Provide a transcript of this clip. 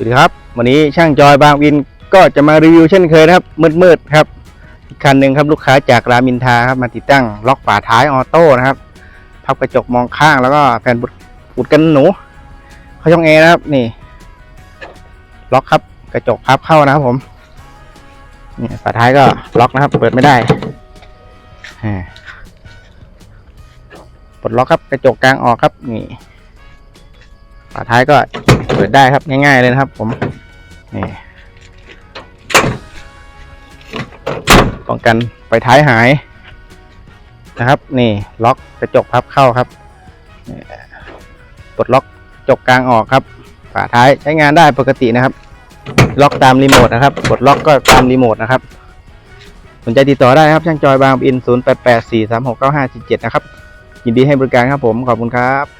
สวัสดีครับ วันนี้ช่างจอยบางวินก็จะมารีวิวเช่นเคยนะครับ มืดๆครับอีกคันหนึ่งครับลูกค้าจากรามินทาครับมาติดตั้งล็อกฝาท้ายออโต้นะครับพับกระจกมองข้างแล้วก็แผ่นปุดกันหนูเขาช่องเอนะครับนี่ ล็อกครับกระจกพับเข้านะครับผมนี่ฝาท้ายก็ล็อกนะครับ เปิดไม่ได้อ่าปลดล็อกครับกระจกกลางออกครับนี่ฝาท้ายก็ เปิดได้ครับง่าย ๆเลยนะครับ ผมนี่ป้องกันไฟท้ายหายนะครับ นี่ล็อกกระจกพับเข้าครับปลดล็อกกระจกกลางออกครับ ฝาท้ายใช้งานได้ปกตินะครับ ล็อกตามรีโมทนะครับกดล็อกก็ตามรีโมทนะครับสนใจติดต่อได้ครับช่างจอยบางอิน 0 8 8 4 3 6 9 5 7 7นะครับยินดีให้บริการครับผมขอบคุณครับ